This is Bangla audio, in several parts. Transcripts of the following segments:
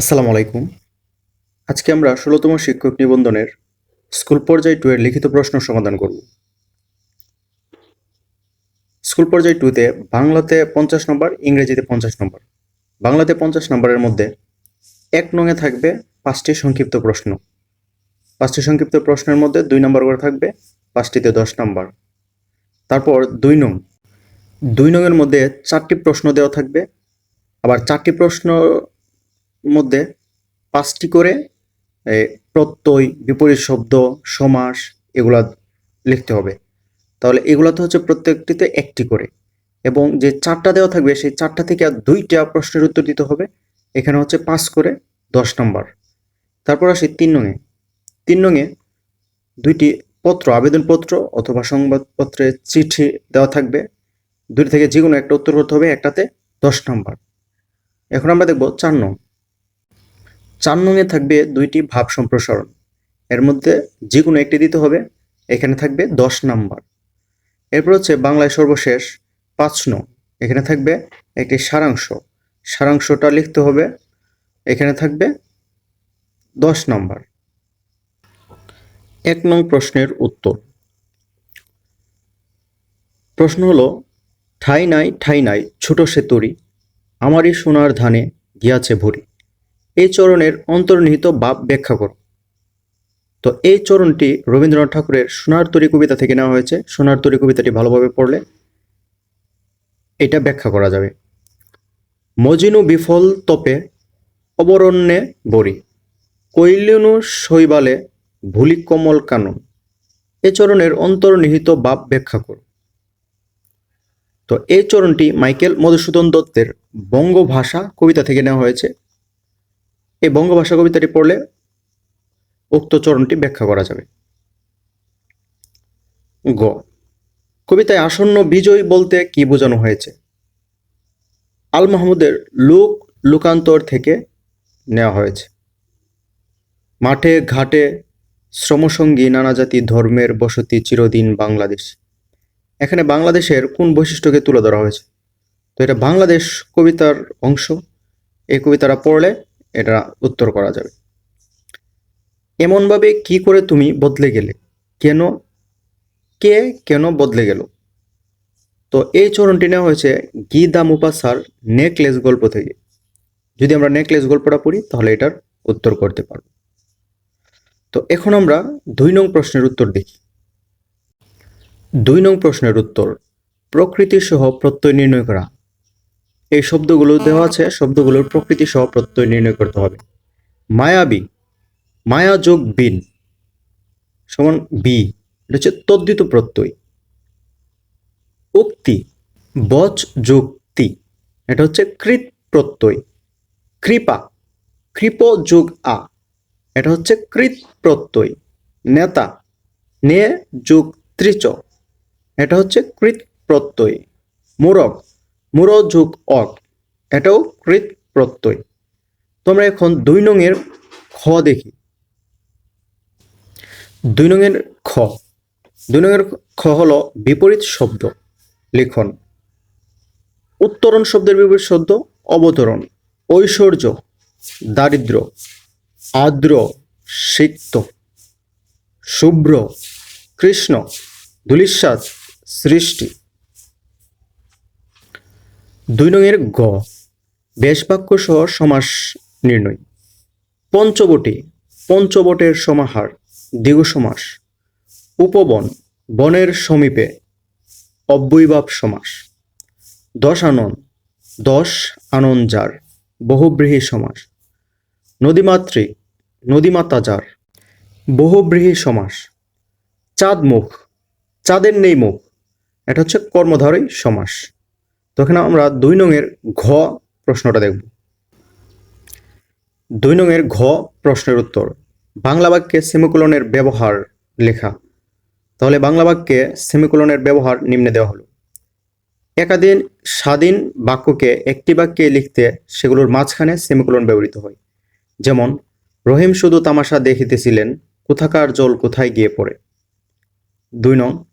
আসসালামু আলাইকুম। আজকে আমরা ষোলোতম শিক্ষক নিবন্ধনের স্কুল পর্যায় টু এর লিখিত প্রশ্ন সমাধান করব। স্কুল পর্যায় টুতে বাংলাতে পঞ্চাশ নম্বর, ইংরেজিতে পঞ্চাশ নম্বর। বাংলাতে পঞ্চাশ নম্বরের মধ্যে এক নঙে থাকবে পাঁচটি সংক্ষিপ্ত প্রশ্ন। পাঁচটি সংক্ষিপ্ত প্রশ্নের মধ্যে দুই নম্বর করে থাকবে, পাঁচটিতে দশ নম্বর। তারপর দুই নং। দুই নংয়ের মধ্যে চারটি প্রশ্ন দেওয়া থাকবে। আবার চারটি প্রশ্ন মধ্যে পাঁচটি করে প্রত্যয়, বিপরীত শব্দ, সমাস এগুলা লিখতে হবে। তাহলে এগুলাতে হচ্ছে প্রত্যেকটিতে একটি করে। এবং যে চারটা দেওয়া থাকবে, সেই চারটা থেকে আর দুইটা প্রশ্নের উত্তর দিতে হবে। এখানে হচ্ছে পাঁচ করে, দশ নম্বর। তারপর আসি তিন নঙে তিন নঙে দুইটি পত্র, আবেদনপত্র অথবা সংবাদপত্রের চিঠি দেওয়া থাকবে। দুটি থেকে যে কোনো একটা উত্তর করতে হবে, একটাতে দশ নম্বর। এখন আমরা দেখব চার নং। চার নঙে থাকবে দুইটি ভাব সম্প্রসারণ। এর মধ্যে যে কোনো একটি দিতে হবে, এখানে থাকবে দশ নাম্বার। এরপর হচ্ছে বাংলায় সর্বশেষ পাঁচ নং, এখানে থাকবে একটি সারাংশ। সারাংশটা লিখতে হবে, এখানে থাকবে দশ নাম্বার। এক নং প্রশ্নের উত্তর। প্রশ্ন হলো, ঠাই নাই ঠাই নাই, ছোট সে তরি, আমারই সোনার ধানে গিয়াছে ভরি। এই চরণের অন্তর্নিহিত ভাব ব্যাখ্যা করো। তো এই চরণটি রবীন্দ্রনাথ ঠাকুরের সোনার তরী কবিতা থেকে নেওয়া হয়েছে। সোনার তরী কবিতাটি ভালোভাবে পড়লে এটা ব্যাখ্যা করা যাবে। মজিনু বিফল তপে, অবরণ্যে বরি কৈলিনু শৈবালে, ভুলি কমল কানন। এ চরণের অন্তর্নিহিত ভাব ব্যাখ্যা করো। তো এই চরণটি মাইকেল মধুসূদন দত্তের বঙ্গভাষা কবিতা থেকে নেওয়া হয়েছে। এই বঙ্গভাষা কবিতাটি পড়লে উক্ত চরণটি ব্যাখ্যা করা যাবে। গ। কবিতায় আসন্ন বিজয় বলতে কি বোঝানো হয়েছে? আল মাহমুদের লোক লোকান্তর থেকে নেওয়া হয়েছে। মাঠে, ঘাটে শ্রমসঙ্গী নানা জাতি ধর্মের বসতি চিরদিন বাংলাদেশ। এখানে বাংলাদেশের কোন বৈশিষ্ট্যকে তুলে ধরা হয়েছে? তো এটা বাংলাদেশ কবিতার অংশ। এই কবিতাটা পড়লে এটা উত্তর করা যাবে। এমনভাবে কি করে তুমি বদলে গেলে? কেন? কে কেন বদলে গেল? তো এই চরণটি নেওয়া হয়েছে গি গিদা মুপাসার নেকলেস গল্প থেকে। যদি আমরা নেকলেস গল্পটা পড়ি, তাহলে এটার উত্তর করতে পারব। তো এখন আমরা দুই নং প্রশ্নের উত্তর দেখি। দুই নং প্রশ্নের উত্তর প্রকৃতি সহ প্রত্যয় নির্ণয় করা। এই শব্দগুলো দেওয়া আছে, শব্দগুলোর প্রকৃতি সহ প্রত্যয় নির্ণয় করতে হবে। মায়াবী মায়া যোগ বিন সমান বি, এটা হচ্ছে তদ্দিত প্রত্যয়। উক্তি, বচ যোগ তি এটা হচ্ছে কৃত প্রত্যয়। কৃপা কৃপ যোগ আ, এটা হচ্ছে কৃত প্রত্যয়। নেতা, নে যোগ ত্রিচ এটা হচ্ছে কৃত প্রত্যয়। মুরগ মুর যোগ অক এটাও কৃত প্রত্যয়। তোমরা এখন দুই নংয়ের খ দেখি। দুই নংয়ের খ। দুই নংয়ের খ হল বিপরীত শব্দ, লিখন। উত্তরণ শব্দের বিপরীত শব্দ, অবতরণ। ঐশ্বর্য, দারিদ্র। আর্দ্র, সিক্ত। শুভ্র, কৃষ্ণ। দুলিশ্বাস সৃষ্টি। দুই নংয়ের গ বেশবাক্য সহ সমাস নির্ণয়। পঞ্চবটি, পঞ্চবটের সমাহার, দ্বিগু সমাস। উপবন, বনের সমীপে, অব্যয়ভাব সমাস। দশ আনন দশ আনন যার, বহুব্রীহী সমাস। নদীমাতৃক নদীমাতা যার, বহুব্রীহী সমাস। চাঁদ মুখ চাঁদের নেই মুখ, এটা হচ্ছে কর্মধারী সমাস। তো আমরা দুই নংয়ের ঘ প্রশ্নটা দেখব। দুই নংয়ের ঘ প্রশ্নের উত্তর। বাংলা বাক্যে সেমিকোলনের ব্যবহার লেখা। তাহলে বাংলা বাক্যে সেমিকোলনের ব্যবহার নিম্নে দেওয়া হলো। একাধিন স্বাধীন বাক্যকে একটি বাক্যে লিখতে সেগুলোর মাঝখানে সেমিকোলন ব্যবহৃত হয়। যেমন, রহিম শুধু তামাশা দেখিতেছিলেন, কোথাকার জল কোথায় গিয়ে পড়ে? দুই নং,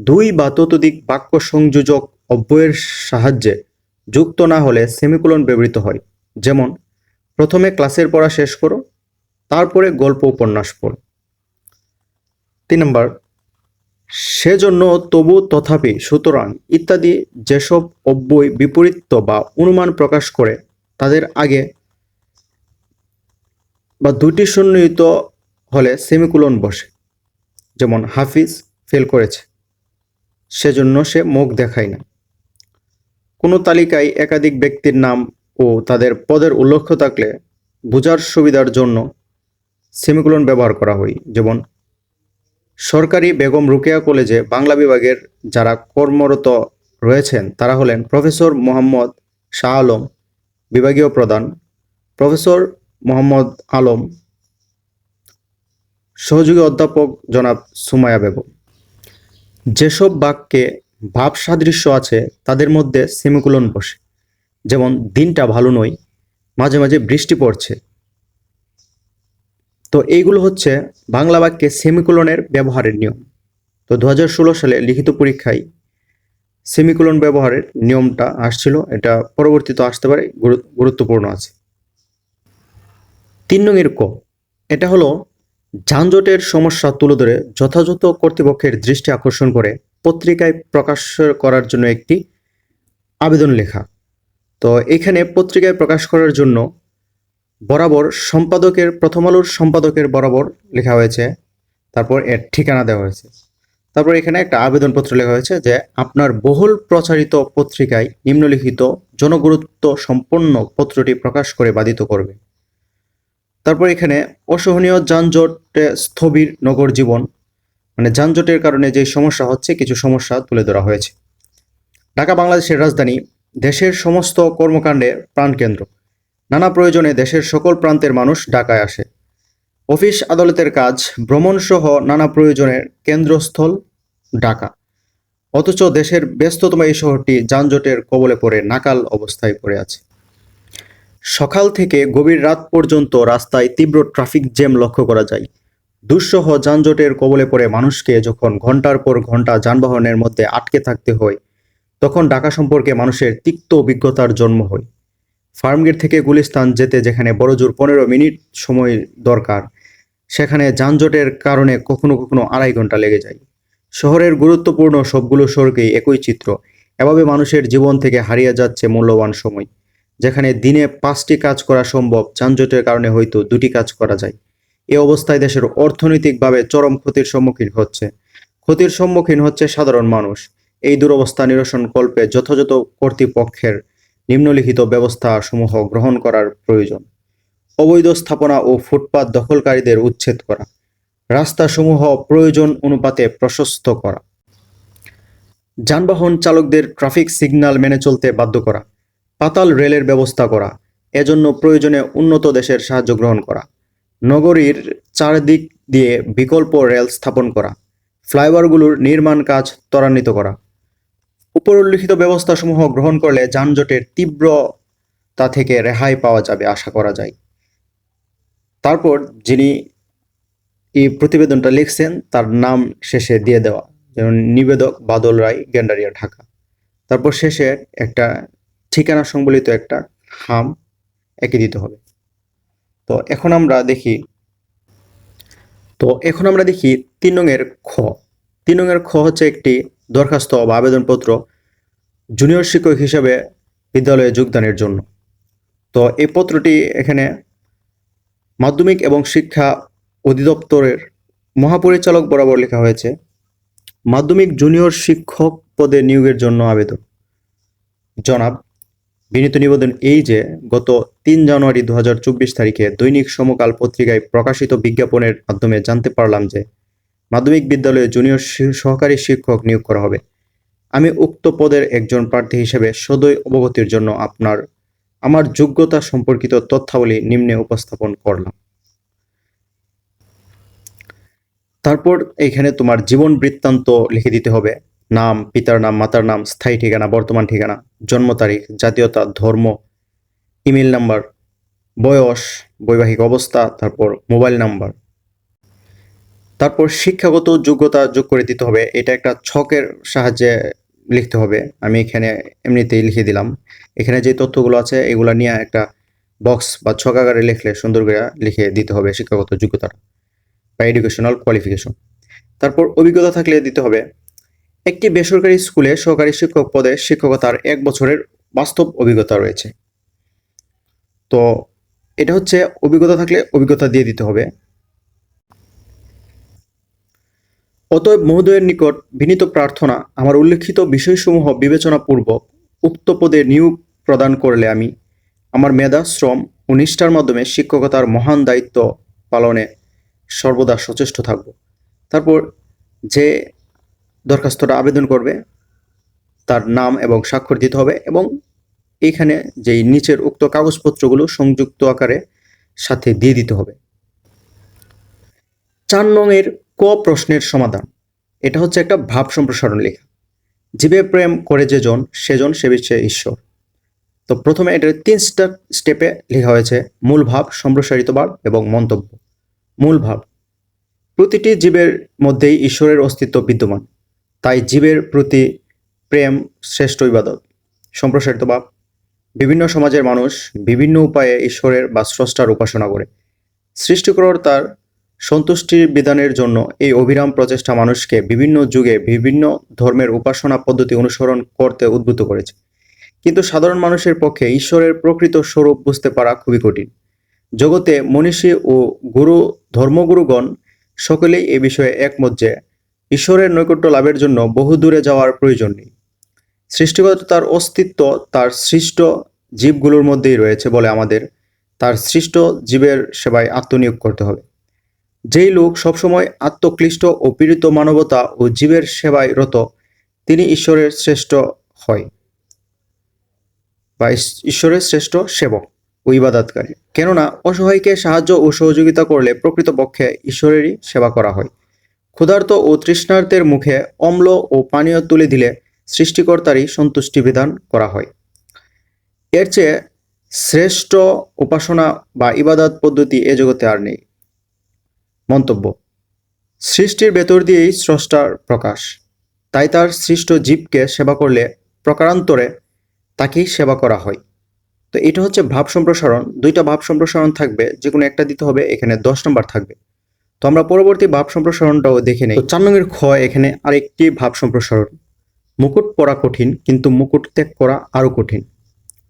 দুই বা ততোধিক বাক্য সংযোজক অব্যয়ের সাহায্যে যুক্ত না হলে সেমিকোলন ব্যবহৃত হয়। যেমন, প্রথমে ক্লাসের পড়া শেষ করো, তারপরে গল্প উপন্যাস পড়ো। তিন নম্বর, সেজন্য তবু তথাপি সুতরাং ইত্যাদি যেসব অব্যয় বিপরীত বা অনুমান প্রকাশ করে, তাদের আগে বা দুটি সন্নিহিত হলে সেমিকুলন বসে। যেমন, হাফিজ ফেল করেছে, সেজন্য সে মুখ দেখায় না। কোনো তালিকায় একাধিক ব্যক্তির নাম ও তাদের পদের উল্লেখ থাকলে বোঝার সুবিধার জন্য সেমিকুলন ব্যবহার করা হয়। যেমন, সরকারি বেগম রুকেয়া কলেজে বাংলা বিভাগের যারা কর্মরত রয়েছেন, তারা হলেন প্রফেসর মোহাম্মদ শাহ আলম, বিভাগীয় প্রধান প্রফেসর মোহাম্মদ আলম, সহযোগী অধ্যাপক জনাব সুমায়া বেগম। যেসব বাক্যে ভাব সাদৃশ্য আছে তাদের মধ্যে সেমিকুলন বসে। যেমন, দিনটা ভালো নয়, মাঝে মাঝে বৃষ্টি পড়ছে। তো এইগুলো হচ্ছে বাংলা বাক্যে সেমিকুলনের ব্যবহারের নিয়ম। তো দু হাজার ষোলো সালে লিখিত পরীক্ষায় সেমিকুলন ব্যবহারের নিয়মটা আসছিল। এটা পরবর্তীতে আসতে পারে গুরু- গুরুত্বপূর্ণ আছে। তিন নঙের ক। এটা হলো, যানজটের সমস্যা তুলে ধরে যথাযথ কর্তৃপক্ষের দৃষ্টি আকর্ষণ করে পত্রিকায় প্রকাশ করার জন্য একটি আবেদন লেখা। তো এখানে পত্রিকায় প্রকাশ করার জন্য বরাবর সম্পাদকের, প্রথম আলোর সম্পাদকের বরাবর লেখা হয়েছে। তারপর এর ঠিকানা দেওয়া হয়েছে। তারপর এখানে একটা আবেদনপত্র লেখা হয়েছে যে আপনার বহুল প্রচারিত পত্রিকায় নিম্নলিখিত জনগুরুত্ব সম্পন্ন পত্রটি প্রকাশ করে বাধিত করবে। তারপর এখানে অসহনীয় যানজটে স্থবির নগর জীবন মানে যানজটের কারণে যে সমস্যা হচ্ছে, কিছু সমস্যা তুলে ধরা হয়েছে। ঢাকা, বাংলাদেশের রাজধানী, দেশের সমস্ত কর্মকাণ্ডে প্রাণকেন্দ্র। নানা প্রয়োজনে দেশের সকল প্রান্তের মানুষ ঢাকায় আসে। অফিস আদালতের কাজ ভ্রমণ সহ নানা প্রয়োজনের কেন্দ্রস্থল ঢাকা। অথচ দেশের ব্যস্ততম এই শহরটি যানজটের কবলে পড়ে, নাকাল অবস্থায় পড়ে আছে। সকাল থেকে গভীর রাত পর্যন্ত রাস্তায় তীব্র ট্রাফিক জ্যাম লক্ষ্য করা যায়। দুঃসহ যানজটের কবলে পড়ে মানুষকে যখন ঘণ্টার পর ঘণ্টা যানবাহনের মধ্যে আটকে থাকতে হয়, তখন ঢাকা সম্পর্কে মানুষের তিক্ত অভিজ্ঞতার জন্ম হয়। ফার্মগেট থেকে গুলিস্তান যেতে যেখানে বড়জোর পনেরো মিনিট সময় দরকার, সেখানে যানজটের কারণে কখনো কখনো আড়াই ঘণ্টা লেগে যায়। শহরের গুরুত্বপূর্ণ সবগুলো সড়কেই একই চিত্র। এভাবে মানুষের জীবন থেকে হারিয়ে যাচ্ছে মূল্যবান সময়, যেখানে দিনে পাঁচটি কাজ করা সম্ভব, যানজটের কারণে হয়তো দুটি কাজ করা যায়। এ অবস্থায় দেশের অর্থনৈতিকভাবে চরম ক্ষতির সম্মুখীন হচ্ছে। ক্ষতির সম্মুখীন হচ্ছে সাধারণ মানুষ। এই দুরবস্থা নিরসন কল্পে যথাযথ কর্তৃপক্ষের নিম্নলিখিত ব্যবস্থা সমূহ গ্রহণ করার প্রয়োজন। অবৈধ স্থাপনা ও ফুটপাত দখলকারীদের উচ্ছেদ করা। রাস্তাসমূহ প্রয়োজন অনুপাতে প্রশস্ত করা। যানবাহন চালকদের ট্রাফিক সিগন্যাল মেনে চলতে বাধ্য করা। পাতাল রেলের ব্যবস্থা করা। এজন্য প্রয়োজনে উন্নত দেশের সাহায্য গ্রহণ করা। নগরীর চারদিক দিয়ে বিকল্প রেল স্থাপন করা, ফ্লাইওভারগুলোর নির্মাণ কাজ ত্বরান্বিত করা। উপর উপরোল্লিখিত ব্যবস্থাসমূহ গ্রহণ করলে যানজটের তীব্রতা থেকে রেহাই পাওয়া যাবে আশা করা যায়। তারপর যিনি এই প্রতিবেদনটা লিখছেন, তার নাম শেষে দিয়ে দেওয়া যেমন নিবেদক বাদল রায়, গেন্ডারিয়া, ঢাকা। তারপর শেষে একটা ঠিকানা সংবলিত একটা হাম এঁকে দিতে হবে। তো এখন আমরা দেখি, তো এখন আমরা দেখি তিন নংয়ের খ। তিন নংয়ের খ হচ্ছে একটি দরখাস্ত বা আবেদনপত্র জুনিয়র শিক্ষক হিসাবে বিদ্যালয়ে যোগদানের জন্য। তো এই পত্রটি এখানে মাধ্যমিক এবং শিক্ষা অধিদপ্তরের মহাপরিচালক বরাবর লেখা হয়েছে, মাধ্যমিক জুনিয়র শিক্ষক পদে নিয়োগের জন্য আবেদন। জনাব বিনীত নিবেদন এই যে, গত তিন জানুয়ারি দু হাজার চব্বিশ তারিখে দৈনিক সমকাল পত্রিকায় প্রকাশিত বিজ্ঞাপনের মাধ্যমে জানতে পারলাম যে, মাধ্যমিক বিদ্যালয়ে জুনিয়র সহকারী শিক্ষক নিয়োগ করা হবে। আমি উক্ত পদের একজন প্রার্থী হিসেবে সদয় অবগতির জন্য আপনার, আমার যোগ্যতা সম্পর্কিত তথ্যাবলী নিম্নে উপস্থাপন করলাম। তারপর এখানে তোমার জীবন বৃত্তান্ত লিখে দিতে হবে। নাম, পিতার নাম, মাতার নাম, স্থায়ী ঠিকানা, বর্তমান ঠিকানা, জন্ম তারিখ, জাতীয়তা, ধর্ম, ইমেল নাম্বার, বয়স, বৈবাহিক অবস্থা, তারপর মোবাইল নাম্বার। তারপর শিক্ষাগত যোগ্যতা যোগ করে দিতে হবে। এটা একটা ছকের সাহায্যে লিখতে হবে। আমি এখানে এমনিতেই লিখে দিলাম। এখানে যে তথ্যগুলো আছে, এগুলো নিয়ে একটা বক্স বা ছকাগারে লিখলে সুন্দর করে লিখে দিতে হবে শিক্ষাগত যোগ্যতাটা। বা এডুকেশনাল কোয়ালিফিকেশন তারপর অভিজ্ঞতা থাকলে দিতে হবে। একটি বেসরকারি স্কুলে সহকারী শিক্ষক পদে শিক্ষকতার এক বছরের বাস্তব অভিজ্ঞতা রয়েছে। তো এটা হচ্ছে অভিজ্ঞতা থাকলে অভিজ্ঞতা দিয়ে দিতে হবে। অতএব মহোদয়ের নিকট বিনীত প্রার্থনা, আমার উল্লেখিত বিষয়সমূহ বিবেচনাপূর্বক উক্ত পদে নিয়োগ প্রদান করলে আমি আমার মেধা, শ্রম ও নিষ্ঠার মাধ্যমে শিক্ষকতার মহান দায়িত্ব পালনে সর্বদা সচেষ্ট থাকব। তারপর যে দরখাস্তটা আবেদন করবে, তার নাম এবং স্বাক্ষর দিতে হবে এবং এইখানে যেই নিচের উক্ত কাগজপত্রগুলো সংযুক্ত আকারে সাথে দিয়ে দিতে হবে। চার নংয়ের ক প্রশ্নের সমাধান। এটা হচ্ছে একটা ভাব সম্প্রসারণ লেখা। জীবে প্রেম করে যে জন সেজন সে বিশ্বে ঈশ্বর। তো প্রথমে এটার তিন স্টেপে লেখা হয়েছে মূল ভাব, সম্প্রসারিত ভাব এবং মন্তব্য। মূল ভাব। প্রতিটি জীবের মধ্যেই ঈশ্বরের অস্তিত্ব বিদ্যমান। তাই জীবের প্রতি প্রেম শ্রেষ্ঠ ইবাদত। সম্প্রসারিত ভাব বিভিন্ন সমাজের মানুষ বিভিন্ন উপায়ে ঈশ্বরের বা স্রষ্টার উপাসনা করে। সৃষ্টিকর্তার সন্তুষ্টির বিধানের জন্য এই অবিরাম প্রচেষ্টা মানুষকে বিভিন্ন যুগে বিভিন্ন ধর্মের উপাসনা পদ্ধতি অনুসরণ করতে উদ্বুদ্ধ করেছে। কিন্তু সাধারণ মানুষের পক্ষে ঈশ্বরের প্রকৃত স্বরূপ বুঝতে পারা খুবই কঠিন। জগতে মনীষী ও গুরু ধর্মগুরুগণ সকলেই এ বিষয়ে একমত যে ঈশ্বরের নৈকট্য লাভের জন্য বহু দূরে যাওয়ার প্রয়োজন নেই। সৃষ্টিগত সৃষ্টিকর্তার অস্তিত্ব তার সৃষ্ট জীবগুলোর মধ্যেই রয়েছে বলে আমাদের তার সৃষ্ট জীবের সেবায় আত্মনিয়োগ করতে হবে। যেই লোক সবসময় আত্মক্লিষ্ট ও পীড়িত মানবতা ও জীবের সেবায় রত, তিনি ঈশ্বরের শ্রেষ্ঠ হয় বা ঈশ্বরের শ্রেষ্ঠ সেবক ও ইবাদতকারী। কেননা অসহায়কে সাহায্য ও সহযোগিতা করলে প্রকৃতপক্ষে ঈশ্বরেরই সেবা করা হয়। ক্ষুধার্ত ও তৃষ্ণার্তের মুখে অম্ল ও পানীয় তুলে দিলে সৃষ্টিকর্তারই সন্তুষ্টি বিধান করা হয়। এর চেয়ে শ্রেষ্ঠ উপাসনা বা ইবাদত পদ্ধতি এ জগতে আর নেই। মন্তব্য, সৃষ্টির ভেতর দিয়েই স্রষ্টার প্রকাশ। তাই তার সৃষ্ট জীবকে সেবা করলে প্রকারান্তরে তাকেই সেবা করা হয়। তো এটা হচ্ছে ভাব সম্প্রসারণ। দুইটা ভাব সম্প্রসারণ থাকবে যে কোনো একটা দিতে হবে, এখানে দশ নম্বর থাকবে। তো আমরা পরবর্তী ভাব সম্প্রসারণটাও দেখে নেই। তো চার নম্বরের খ এখানে আরেকটি ভাব সম্প্রসারণ। মুকুট পরা কঠিন, কিন্তু মুকুট ত্যাগ করা আরও কঠিন।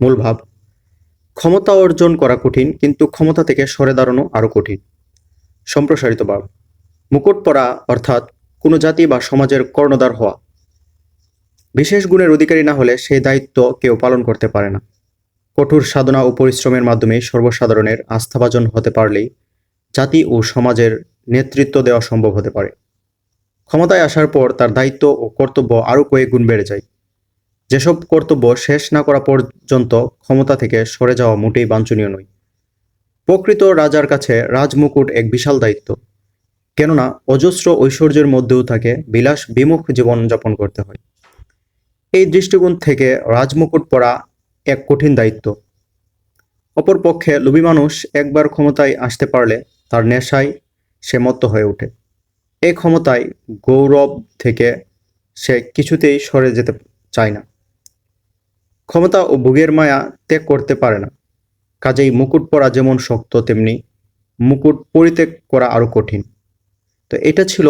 মূল ভাব, ক্ষমতা অর্জন করা কঠিন, কিন্তু ক্ষমতা থেকে সরে দাঁড়ানো আরও কঠিন। সম্প্রসারিত ভাব, মুকুট পরা অর্থাৎ কোনো জাতি বা সমাজের কর্ণধার হওয়া। বিশেষ গুণের অধিকারী না হলে সেই দায়িত্ব কেউ পালন করতে পারে না। কঠোর সাধনা ও পরিশ্রমের মাধ্যমে সর্বসাধারণের আস্থাভাজন হতে পারলেই জাতি ও সমাজের নেতৃত্ব দেওয়া সম্ভব হতে পারে। ক্ষমতায় আসার পর তার দায়িত্ব ও কর্তব্য আরও কয়েক গুণ বেড়ে যায়। যেসব কর্তব্য শেষ না করা পর্যন্ত ক্ষমতা থেকে সরে যাওয়া মোটেই বাঞ্ছনীয় নয়। প্রকৃত রাজার কাছে রাজমুকুট এক বিশাল দায়িত্ব। কেননা অজস্র ঐশ্বর্যের মধ্যেও থাকে বিলাস বিমুখ জীবনযাপন করতে হয়। এই দৃষ্টিকোণ থেকে রাজমুকুট পরা এক কঠিন দায়িত্ব। অপরপক্ষে লোভী মানুষ একবার ক্ষমতায় আসতে পারলে তার নেশায় সে মত্ত হয়ে ওঠে। এই ক্ষমতায় গৌরব থেকে সে কিছুতেই সরে যেতে চায় না। ক্ষমতা ও ভোগের মায়া ত্যাগ করতে পারে না। কাজেই মুকুট পরা যেমন শক্ত, তেমনি মুকুট পরিত্যাগ করা আরও কঠিন। তো এটা ছিল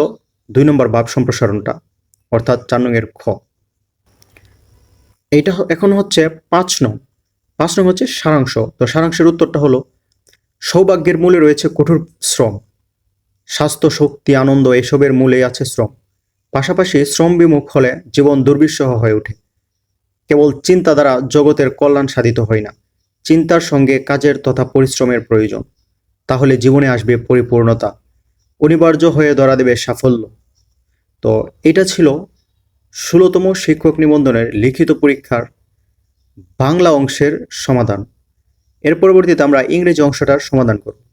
দুই নম্বর ভাব সম্প্রসারণটা, অর্থাৎ চার নংয়ের খ। এইটা এখন হচ্ছে পাঁচ নং। পাঁচ নং হচ্ছে সারাংশ। তো সারাংশের উত্তরটা হলো সৌভাগ্যের মূলে রয়েছে কঠোর শ্রম। স্বাস্থ্য, শক্তি, আনন্দ এসবের মূলেই আছে শ্রম। পাশাপাশি শ্রম বিমুখ হলে জীবন দুর্বিষহ হয়ে ওঠে। কেবল চিন্তা দ্বারা জগতের কল্যাণ সাধিত হয় না। চিন্তার সঙ্গে কাজের তথা পরিশ্রমের প্রয়োজন। তাহলে জীবনে আসবে পরিপূর্ণতা। অনিবার্য হয়ে ধরা দেবে সাফল্য। তো এটা ছিল ষোলোতম শিক্ষক নিবন্ধনের লিখিত পরীক্ষার বাংলা অংশের সমাধান। এর পরবর্তীতে আমরা ইংরেজি অংশটার সমাধান করব।